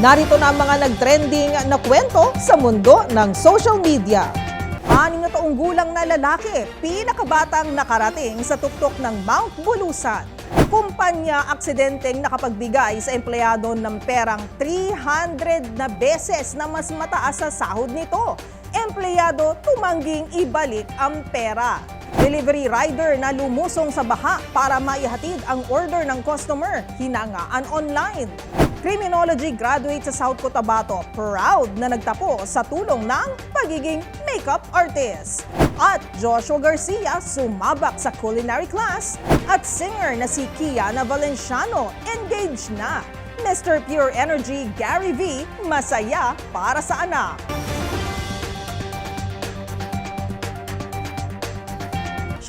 Narito na ang mga nag-trending na kwento sa mundo ng social media. Anim na taong gulang na lalaki, pinakabatang nakarating sa tuktok ng Mount Bulusan. Kumpanya aksidenteng nakapagbigay sa empleyado ng perang 300 na beses na mas mataas sa sahod nito. Empleyado tumangging ibalik ang pera. Delivery rider na lumusong sa baha para maihatid ang order ng customer, hinangaan online. Criminology graduate sa South Cotabato, proud na nagtapo sa tulong ng pagiging makeup artist. At Joshua Garcia sumabak sa culinary class at singer na si Kiana Valenciano engaged na. Mr. Pure Energy Gary V masaya para sa anak.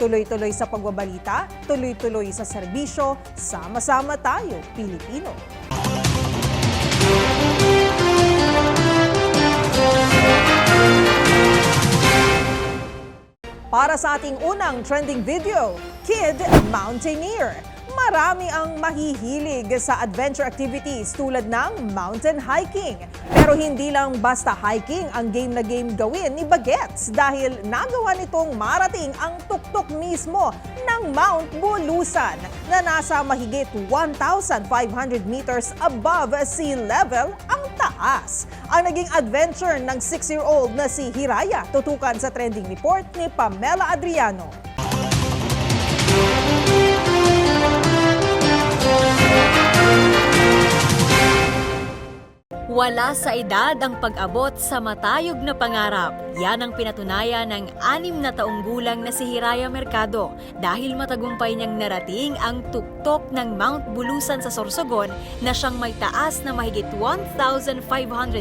Tuloy-tuloy sa pagbabalita, tuloy-tuloy sa serbisyo, sama-sama tayo, Pilipino. Para sa ating unang trending video, Kid Mountaineer. Marami ang mahihilig sa adventure activities tulad ng mountain hiking. Pero hindi lang basta hiking ang game na game gawin ni Bagets dahil nagawa nitong marating ang tuktok mismo ng Mount Bulusan na nasa mahigit 1,500 meters above sea level ang taas. Ang naging adventure ng 6-year-old na si Hiraya tutukan sa trending report ni Pamela Adriano. Wala sa edad ang pag-abot sa matayog na pangarap. Yan ang pinatunayan ng anim na taong gulang na si Hiraya Mercado dahil matagumpay niyang narating ang tuktok ng Mount Bulusan sa Sorsogon na siyang may taas na mahigit 1,500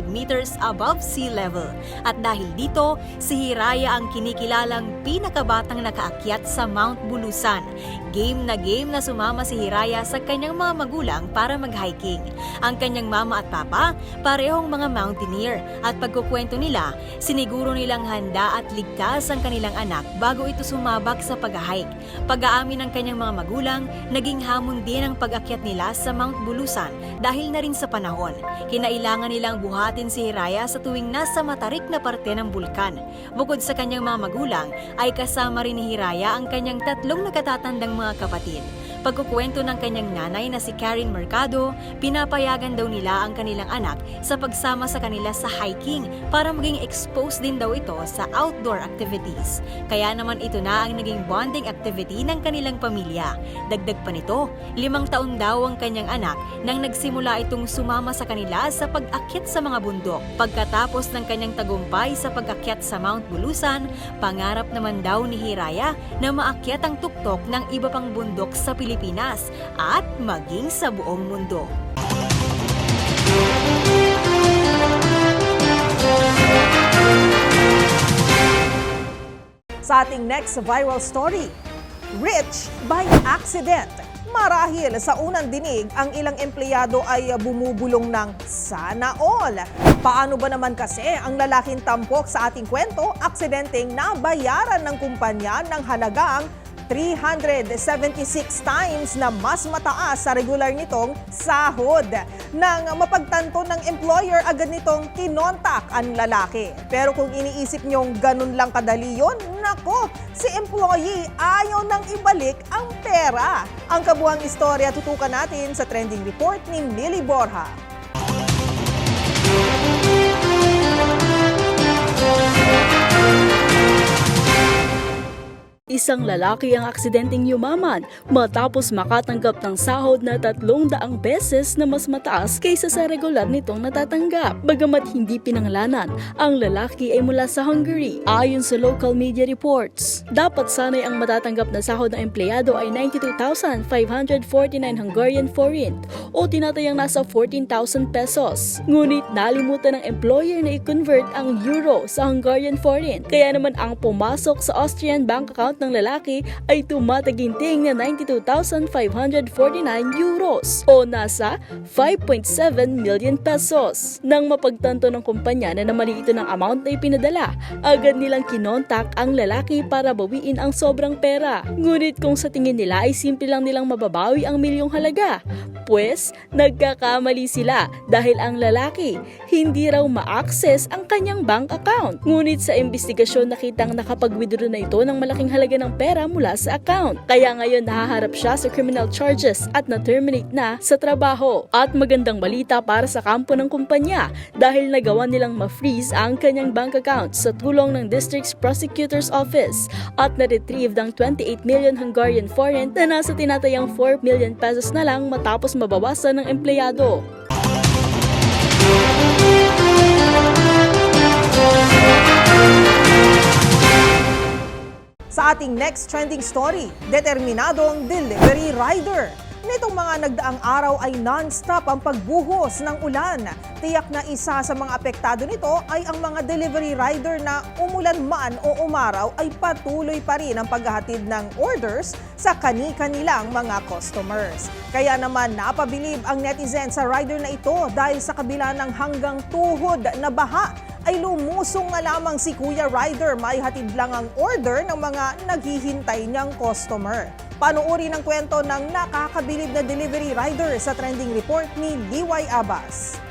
meters above sea level. At dahil dito, si Hiraya ang kinikilalang pinakabatang nakaakyat sa Mount Bulusan. Game na game na sumama si Hiraya sa kanyang mga magulang para mag-hiking. Ang kanyang mama at papa parehong mga mountaineer at pagkukwento nila, siniguro nilang handa at ligtas ang kanilang anak bago ito sumabak sa pag-hike. Pag-aamin ng kanyang mga magulang, naging hamon din ang pag-akyat nila sa Mount Bulusan dahil na rin sa panahon. Kinailangan nilang buhatin si Hiraya sa tuwing nasa matarik na parte ng bulkan. Bukod sa kanyang mga magulang, ay kasama rin ni Hiraya ang kanyang tatlong nakatatandang mga kapatid. Pagkukwento ng kanyang nanay na si Karen Mercado, pinapayagan daw nila ang kanilang anak sa pagsama sa kanila sa hiking para maging exposed din daw ito sa outdoor activities. Kaya naman ito na ang naging bonding activity ng kanilang pamilya. Dagdag pa nito, limang taon daw ang kanyang anak nang nagsimula itong sumama sa kanila sa pag-akyat sa mga bundok. Pagkatapos ng kanyang tagumpay sa pag-akyat sa Mount Bulusan, pangarap naman daw ni Hiraya na maakyat ang tuktok ng iba pang bundok sa Pilipinas at maging sa buong mundo. Sa ating next viral story, Rich by accident. Marahil sa unang dinig, ang ilang empleyado ay bumubulong ng sana all. Paano ba naman kasi ang lalaking tampok sa ating kwento, aksidenteng nabayaran ng kumpanya ng halagang 376 times na mas mataas sa regular nitong sahod. Nang mapagtanto ng employer, agad nitong kinontak ang lalaki. Pero kung iniisip nyong ganun lang kadali yon, nako, si employee ayaw nang ibalik ang pera. Ang kabuhang istorya tutukan natin sa trending report ni Millie Borja. Isang lalaki ang aksidenteng yumaman matapos makatanggap ng sahod na tatlong daang beses na mas mataas kaysa sa regular nitong natatanggap. Bagamat hindi pinangalanan, ang lalaki ay mula sa Hungary. Ayon sa local media reports, dapat sanay ang matatanggap na sahod ng empleyado ay 92,549 Hungarian forint o tinatayang nasa 14,000 pesos. Ngunit nalimutan ng employer na i-convert ang euro sa Hungarian forint. Kaya naman ang pumasok sa Austrian bank account ng lalaki ay tumataginting na 92,549 euros o nasa 5.7 million pesos. Nang mapagtanto ng kumpanya na namali ito ng amount na ipinadala, agad nilang kinontak ang lalaki para bawiin ang sobrang pera. Ngunit kung sa tingin nila ay simple lang nilang mababawi ang milyong halaga, pues nagkakamali sila dahil ang lalaki hindi raw ma-access ang kanyang bank account. Ngunit sa investigasyon nakitang nakapag-withdraw na ito ng malaking halaga ng pera mula sa account. Kaya ngayon nahaharap siya sa criminal charges at na-terminate na sa trabaho. At magandang balita para sa kampo ng kumpanya dahil nagawa nilang ma-freeze ang kanyang bank account sa tulong ng District's Prosecutor's Office at na-retrieve ng 28 million Hungarian forint na nasa tinatayang 4 million pesos na lang matapos mabawasan ng empleyado. Sa ating next trending story, determinadong delivery rider. Nitong mga nagdaang araw ay non-stop ang pagbuhos ng ulan. Tiyak na isa sa mga apektado nito ay ang mga delivery rider na umulan man o umaraw ay patuloy pa rin ang paghahatid ng orders sa kani-kanilang mga customers. Kaya naman napabilib ang netizen sa rider na ito dahil sa kabila ng hanggang tuhod na baha ay lumusong nga lamang si Kuya Rider may hatid lang ang order ng mga naghihintay niyang customer. Panuuri ng kwento ng nakakabilib na delivery rider sa trending report ni Liway Abbas.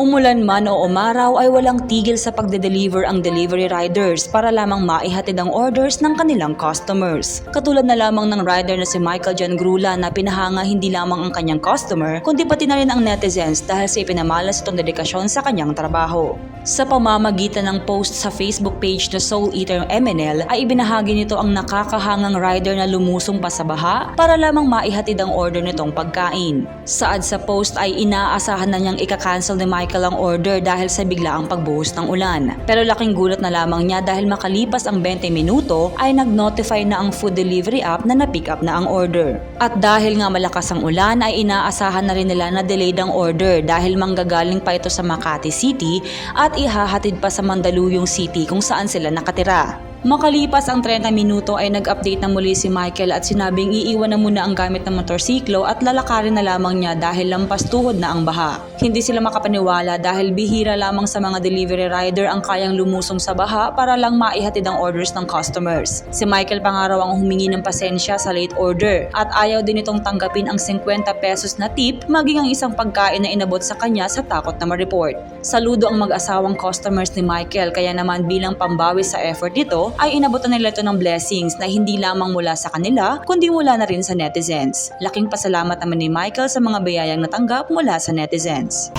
Umulan man o umaraw ay walang tigil sa pagde-deliver ang delivery riders para lamang maihatid ang orders ng kanilang customers. Katulad na lamang ng rider na si Michael John Grula na pinahanga hindi lamang ang kanyang customer kundi pati na rin ang netizens dahil sa ipinamalas itong dedikasyon sa kanyang trabaho. Sa pamamagitan ng post sa Facebook page na Soul Eater MNL ay ibinahagi nito ang nakakahangang rider na lumusong pa sa baha para lamang maihatid ang order nitong pagkain. Saad sa post ay inaasahan na niyang ika-cancel ni Michael ang order dahil sa biglaang pagbuhos ng ulan. Pero laking gulat na lamang niya dahil makalipas ang 20 minuto ay nag-notify na ang food delivery app na na-pick up na ang order. At dahil nga malakas ang ulan ay inaasahan na rin nila na delayed ang order dahil manggagaling pa ito sa Makati City at ihahatid pa sa Mandaluyong City kung saan sila nakatira. Makalipas ang 30 minuto ay nag-update na muli si Michael at sinabing iiwan na muna ang gamit ng motorsiklo at lalakarin na lamang niya dahil lampas tuhod na ang baha. Hindi sila makapaniwala dahil bihira lamang sa mga delivery rider ang kayang lumusong sa baha para lang maihatid ang orders ng customers. Si Michael pa nga raw ang humingi ng pasensya sa late order at ayaw din itong tanggapin ang 50 pesos na tip maging ang isang pagkain na inabot sa kanya sa takot na ma-report. Saludo ang mag-asawang customers ni Michael kaya naman bilang pambawi sa effort nito ay inabutan nila ito ng blessings na hindi lamang mula sa kanila kundi mula na rin sa netizens. Laking pasalamat naman ni Michael sa mga biyayang natanggap mula sa netizens.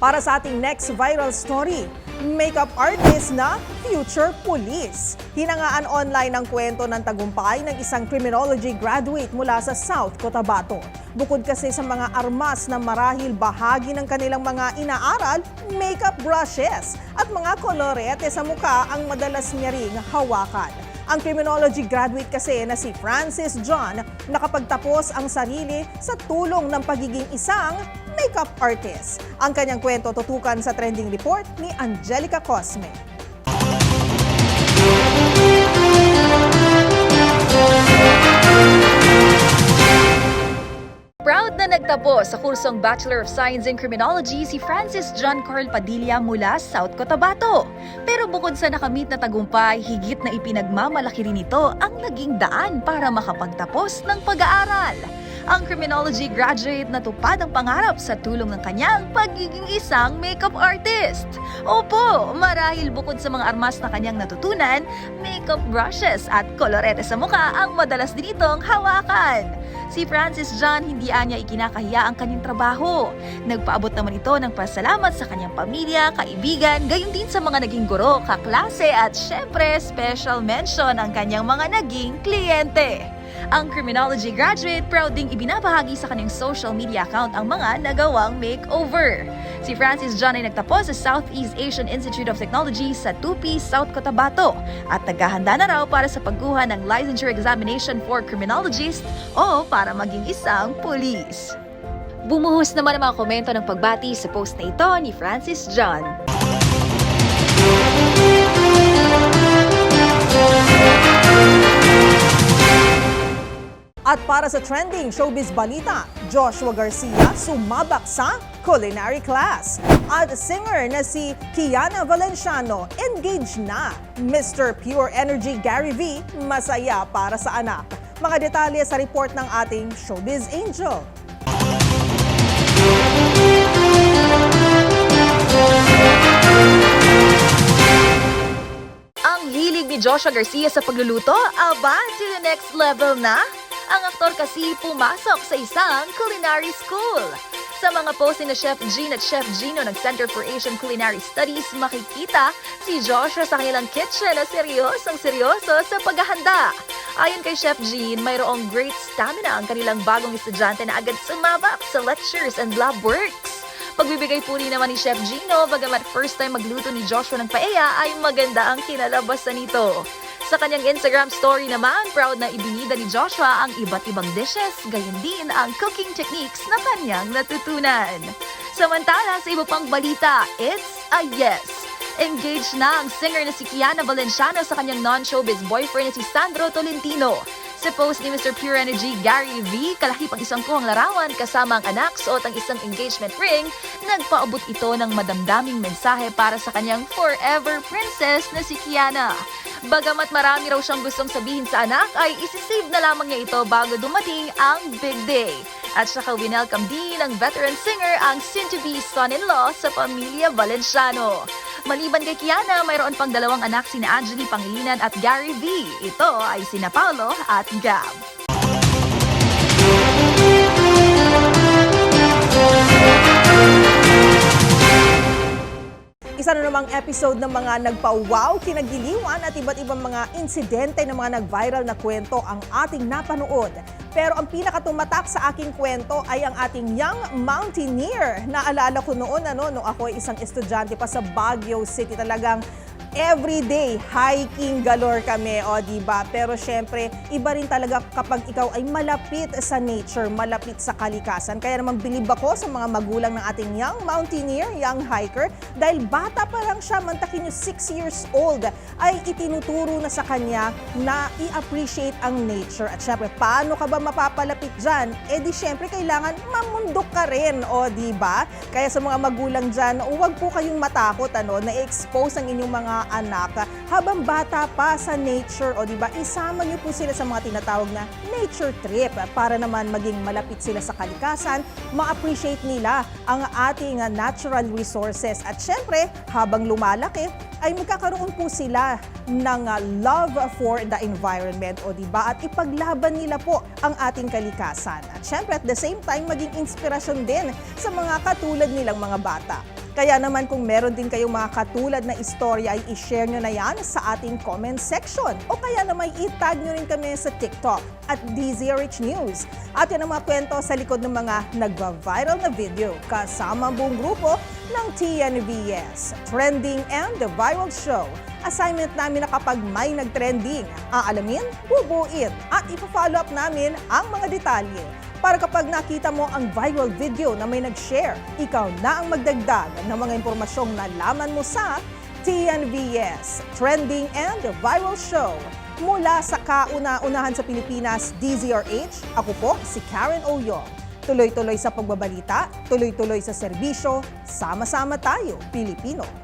Para sa ating next viral story, makeup artist na future police. Hinangaan online ang kwento ng tagumpay ng isang criminology graduate mula sa South Cotabato. Bukod kasi sa mga armas na marahil bahagi ng kanilang mga inaaral, makeup brushes at mga kolorete sa muka ang madalas niya ring hawakan. Ang criminology graduate kasi na si Francis John nakapagtapos ang sarili sa tulong ng pagiging isang makeup artist. Ang kanyang kwento tutukan sa trending report ni Angelica Cosme. Proud na nagtapos sa kursong Bachelor of Science in Criminology si Francis John Carl Padilla mula South Cotabato. Pero bukod sa nakamit na tagumpay, higit na ipinagmamalaki rin ito ang naging daan para makapagtapos ng pag-aaral. Ang criminology graduate natupad ang pangarap sa tulong ng kanyang pagiging isang makeup artist. Opo, marahil bukod sa mga armas na kanyang natutunan, makeup brushes at kolorete sa mukha ang madalas din itong hawakan. Si Francis John hindi anya ikinakahiya ang kanyang trabaho. Nagpaabot naman ito ng pasalamat sa kanyang pamilya, kaibigan, gayon din sa mga naging guro, kaklase at syempre special mention ang kanyang mga naging kliyente. Ang criminology graduate proud ding ibinabahagi sa kanyang social media account ang mga nagawang makeover. Si Francis John ay nagtapos sa Southeast Asian Institute of Technology sa Tupi, South Cotabato at naghahanda na raw para sa pagkuha ng licensure examination for criminologist o para maging isang pulis. Bumuhos naman ang mga komento ng pagbati sa post na ito ni Francis John. At para sa trending showbiz balita, Joshua Garcia sumabak sa culinary class. At singer na si Kiana Valenciano engaged na. Mr. Pure Energy Gary V masaya para sa anak. Mga detalye sa report ng ating showbiz angel. Ang hilig ni Joshua Garcia sa pagluluto, aba, to the next level na? Ang aktor kasi pumasok sa isang culinary school. Sa mga post ni Chef Jean at Chef Gino ng Center for Asian Culinary Studies, makikita si Joshua sa kanilang kitchen na seryosong seryoso sa paghahanda. Ayon kay Chef Jean, mayroong great stamina ang kanilang bagong estudyante na agad sumabak sa lectures and lab works. Pagbibigay puri naman ni Chef Gino, bagamat first time magluto ni Joshua ng paella ay maganda ang kinalabasan nito. Sa kanyang Instagram story naman, proud na ibinida ni Joshua ang iba't ibang dishes, gayon din ang cooking techniques na kanyang natutunan. Samantala, sa iba pang balita, it's a yes! Engaged na ang singer na si Kiana Valenciano sa kanyang non-showbiz boyfriend na si Sandro Tolentino. Sa post ni Mr. Pure Energy Gary V, kalahip ang isang kuhang larawan kasama ang anak suot ang isang engagement ring, nagpaabot ito ng madamdaming mensahe para sa kanyang forever princess na si Kiana. Bagamat marami raw siyang gustong sabihin sa anak, ay isisave na lamang niya ito bago dumating ang big day. At saka winelcome din ng veteran singer ang soon-to-be son-in-law sa pamilya Valenciano. Maliban kay Kiana, mayroon pang dalawang anak sina Angeli Pangilinan at Gary V. Ito ay sina Paolo at Gab. Isa na namang episode ng mga nagpa-wow, kinagiliwan at iba't ibang mga insidente ng mga nag-viral na kwento ang ating napanood. Pero ang pinakatumatak sa aking kwento ay ang ating young mountaineer. Naalala ko noon ano, nung ako ay isang estudyante pa sa Baguio City talagang everyday hiking galore kami, o di ba? Pero syempre, iba rin talaga kapag ikaw ay malapit sa nature, malapit sa kalikasan. Kaya naman bilib ako sa mga magulang ng ating young mountaineer, young hiker, dahil bata pa lang siya, mantakin yung 6 years old, ay itinuturo na sa kanya na i-appreciate ang nature. At syempre, paano ka ba mapapalapit dyan? Eh di syempre, kailangan mamundok ka rin, o di ba? Kaya sa mga magulang dyan, huwag po kayong matakot ano, na i-expose ang inyong mga anak habang bata pa sa nature o di ba isama niyo po sila sa mga tinatawag na nature trip para naman maging malapit sila sa kalikasan, ma-appreciate nila ang ating natural resources at syempre habang lumalaki ay magkakaroon po sila ng love for the environment o di ba at ipaglaban nila po ang ating kalikasan. At syempre at the same time maging inspirasyon din sa mga katulad nilang mga bata. Kaya naman kung meron din kayong mga katulad na istorya ay i-share nyo na yan sa ating comment section. O kaya naman i-tag nyo rin kami sa TikTok at DZRH News. At yan ang mga kwento sa likod ng mga nagva-viral na video kasama ang buong grupo ng TNVS, Trending and the Viral Show. Assignment namin na kapag may nag-trending, aalamin, bubuin at ipa-follow up namin ang mga detalye para kapag nakita mo ang viral video na may nag-share, ikaw na ang magdagdag ng mga impormasyong nalaman mo sa TNVS, Trending and Viral Show. Mula sa kauna-unahan sa Pilipinas, DZRH, ako po si Karen Oyong. Tuloy-tuloy sa pagbabalita, tuloy-tuloy sa serbisyo, sama-sama tayo, Pilipino.